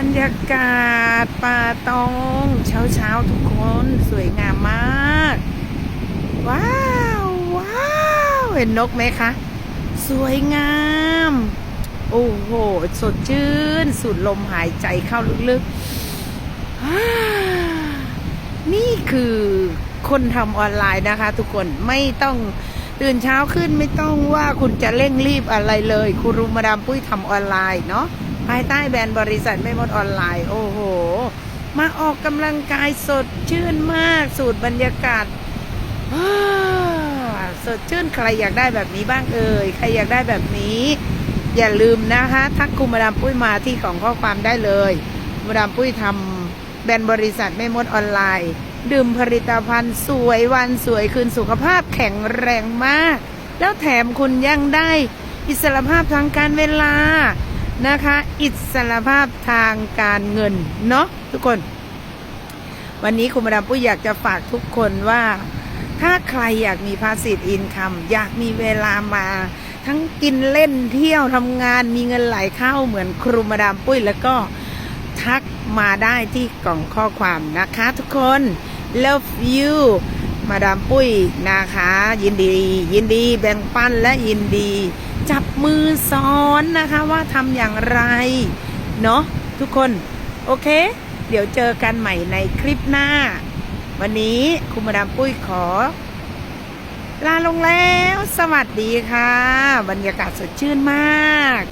รรยากาศป่าตองเช้าเช้าๆทุกคนสวยงามมาก ว้าวว้าวเห็นนกไหมคะ สวยงาม โอ้โห สดชื่น สูดลมหายใจเข้าลึกๆ นี่คือคนทำออนไลน์นะคะ ทุกคนไม่ต้องตื่นเช้าขึ้นไม่ต้องว่าคุณจะเร่งรีบอะไรเลยครูรุมาดามปุ้ยทำออนไลน์เนาะ ภายใต้แบรนด์บริษัทไม่มดออนไลน์ โอ้โห มาออกกำลังกายสดชื่นมาก สูตรบรรยากาศสดชื่นใครอยากได้แบบนี้บ้างเอ่ยใครอยากได้แบบนี้ อย่าลืมนะคะ ทักคุณมาดามปุ้ยมาที่ของข้อความได้เลยมาดามปุ้ยทำแบรนด์บริษัทไม่มดออนไลน์ ดื่มผลิตภัณฑ์สวยวันสวยคืนสุขภาพแข็งแรงมาก แล้วแถมคุณยังได้ อิสรภาพทางการเวลา นะคะ อิสรภาพทางการเงิน เนาะทุกคน วันนี้คุณมาดามปุ้ยอยากจะฝากทุกคนว่า ถ้าใครอยากมีพาสซีอินคัมอยากมีเวลามา ทั้งกินเล่นเที่ยวทำงานมีเงินไหลเข้าเหมือนครูมาดามปุ้ยแล้วก็ทักมาได้ที่กล่องข้อความนะคะทุกคน love you มาดามปุ้ยนะคะ ยินดี ยินดีแบ่งปันและยินดี จับมือสอนนะคะว่าทำอย่างไร เนาะทุกคน โอเค เดี๋ยวเจอกันใหม่ในคลิปหน้า วันนี้คุณมาดามปุ้ยขอ ลาลงแล้ว สวัสดีค่ะ บรรยากาศสดชื่นมาก